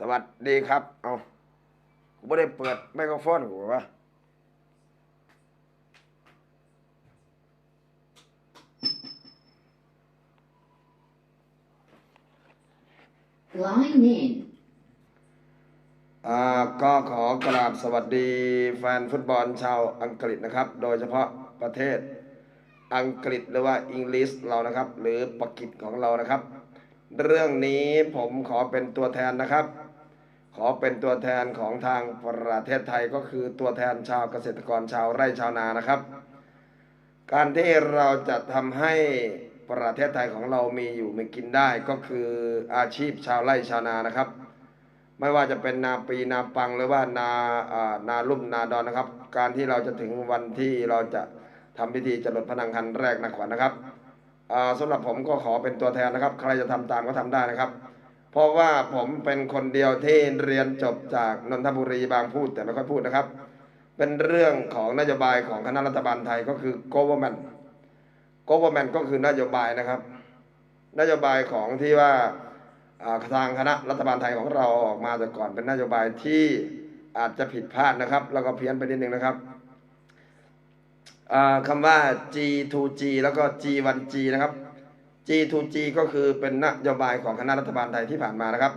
สวัสดีครับ เอากูไม่ได้เปิดไมโครโฟนกูวะ Line in. อ่าก็ขอกราบสวัสดีแฟนฟุตบอลชาวอังกฤษนะครับ โดยเฉพาะประเทศอังกฤษหรือว่าอังกฤษเรานะครับ หรือปากีสของเรานะครับ เรื่องนี้ผมขอเป็นตัวแทนนะครับ ขอเป็นตัวแทนของทางประเทศไทยก็คือตัวแทนชาวเกษตรกรชาวไร่ชาวนานะครับ การที่เราจะทำให้ประเทศไทยของเรามีอยู่มีกินได้ก็คืออาชีพชาวไร่ชาวนานะครับ ไม่ว่าจะเป็นนาปีนาปังหรือว่านาอ่านาลุ่มนาดอนนะครับ การที่เราจะถึงวันที่เราจะทำพิธีจรดพนังคันแรกนะขวัญนะครับอ่าสำหรับผมก็ขอเป็นตัวแทนนะครับ ใครจะทำตามก็ทำได้นะครับ เพราะว่าผมเป็นคนเดียวที่เรียนจบจากนนทบุรีบางพูดแต่ไม่ค่อยพูดนะครับ เป็นเรื่องของนโยบายของคณะรัฐบาลไทยก็คือ government government ก็คือนโยบายนะครับ นโยบายของที่ว่าทางคณะรัฐบาลไทยของเราออกมาแต่ก่อนเป็นนโยบายที่อาจจะผิดพลาดนะครับ แล้วก็เพี้ยนไปนิดนึงนะครับคำว่า G2G แล้วก็ G1G นะครับ G2G ก็คือเป็นนโยบายของคณะรัฐบาลไทยที่ผ่านมานะครับ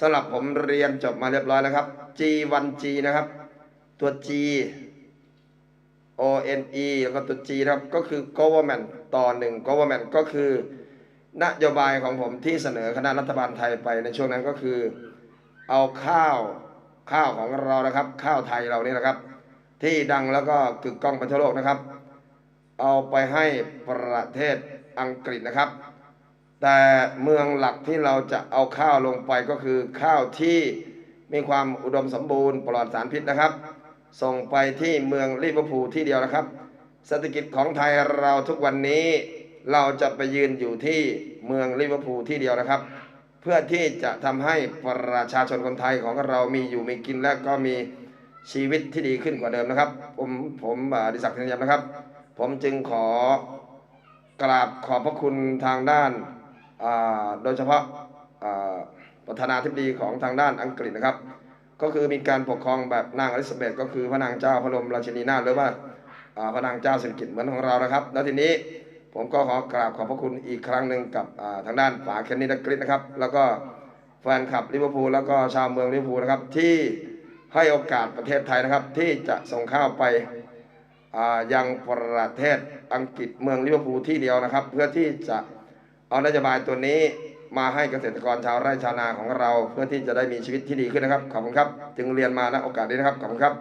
สำหรับผมเรียนจบมาเรียบร้อยแล้วครับ G1G นะครับ ตัว G O N E แล้วก็ตัว G นะครับก็คือ government ต่อหนึ่ง government ก็คือนโยบายของผมที่เสนอคณะรัฐบาลไทยไปในช่วงนั้นก็คือ เอาข้าวข้าวของเรานะครับ ข้าวไทยเรานี่นะครับ ที่ดังแล้วก็กึกก้องไปทั่วโลกนะครับ เอาไปให้ประเทศ อังกฤษนะครับ แต่เมืองหลักที่เราจะเอาข้าวลงไปก็คือข้าวที่มีความอุดมสมบูรณ์ปลอดสารพิษนะครับ ส่งไปที่เมืองลิเวอร์พูลที่เดียวนะครับเศรษฐกิจของไทยเราทุกวันนี้เราจะไปยืนอยู่ที่เมืองลิเวอร์พูลที่เดียวนะครับ เพื่อที่จะทำให้ประชาชนคนไทยของเรามีอยู่มีกินและก็มีชีวิตที่ดีขึ้นกว่าเดิมนะครับ ผมผมดิศักดิ์เทียนยมนะครับ ผมจึงขอ กราบขอบพระคุณทางด้านาโดยเฉพาะาประธานาธิบดีของทางด้านอังกฤษนะครับ ก็คือมีการปกครองแบบนางอลิซาเบธก็คือพระนางเจ้าพระบรมราชินีนาถหรือว่าาพระนางเจ้าสิริกิติ์เหมือนของเรานะครับ แล้วทีนี้ผมก็ขอกราบขอบพระคุณอีกครั้งหนึ่งกับาทางด้านป๋าเคนนี่ดักกริสนะครับ แล้วก็แฟนคลับลิเวอร์พูลแล้วก็ชาวเมืองลิเวอร์พูลนะครับที่ให้โอกาสประเทศไทยนะครับ ที่จะส่งข้าวไป ยังประเทศอังกฤษเมืองลิเวอร์พูลที่เดียวนะครับ เพื่อที่จะเอานโยบายตัวนี้มาให้เกษตรกรชาวไร่ชาวนาของเรา เพื่อที่จะได้มีชีวิตที่ดีขึ้นนะครับขอบคุณครับ จึงเรียนมาณโอกาสนี้นะครับขอบคุณครับ